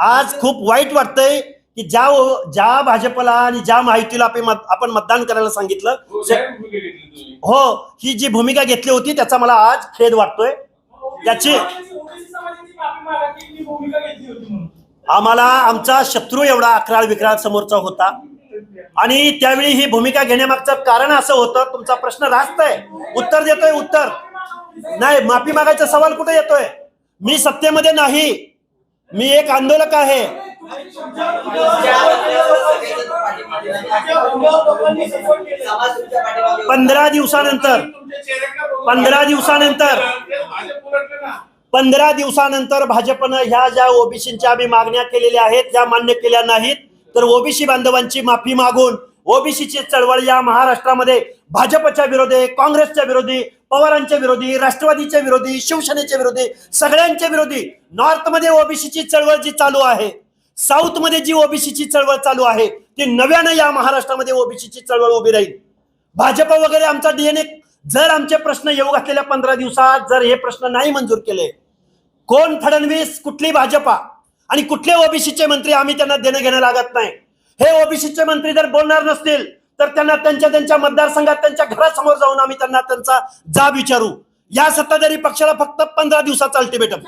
आज खूप वाईट वाटतंय की ज्या ज्या भाजपला आणि ज्या माहितीला आपण मत- आपण मतदान करायला सांगितलं हो. हो ही जी भूमिका घेतली होती त्याचा मला आज खेद वाटतोय. त्याची आम्हाला आमचा शत्रू एवढा अकराळ विकराळ समोरचा होता. आणि त्यावेळी ही भूमिका घेण्यामागचं कारण असं होतं तुमचा प्रश्न रास्त आहे उत्तर देतोय उत्तर. नाही माफी मागायचा सवाल कुठे येतोय? मी सत्तेमध्ये नाही. मी एक आंदोलक आहे. पंधरा दिवसानंतर पंधरा दिवसानंतर पंधरा दिवसानंतर भाजपनं ह्या ज्या ओबीसीच्या आम्ही मागण्या केलेल्या आहेत त्या मान्य केल्या नाहीत तर ओबीसी बांधवांची माफी मागून ओबीसीची चळवळ या महाराष्ट्रामध्ये भाजपच्या विरोधी काँग्रेसच्या विरोधी पवारांच्या विरोधी राष्ट्रवादीच्या विरोधी शिवसेनेच्या विरोधी सगळ्यांच्या विरोधी नॉर्थमध्ये ओबीसीची चळवळ जी चालू आहे साऊथमध्ये जी ओबीसीची चळवळ चालू आहे ती नव्यानं या महाराष्ट्रामध्ये ओबीसीची चळवळ उभी राहील. भाजप वगैरे आमचा डीएनए जर आमचे प्रश्न येऊ घातलेल्या पंधरा दिवसात जर हे प्रश्न नाही मंजूर केले कोण फडणवीस कुठली भाजपा आणि कुठले ओबीसीचे मंत्री आम्ही त्यांना देणं घेणं लागत नाही. हे ओबीसीचे मंत्री जर बोलणार नसतील तर त्यांना त्यांच्या त्यांच्या मतदारसंघात त्यांच्या घरासमोर जाऊन आम्ही त्यांना त्यांचा जाब विचारू. या सत्ताधारी पक्षाला फक्त पंधरा दिवसाचा अल्टिमेटम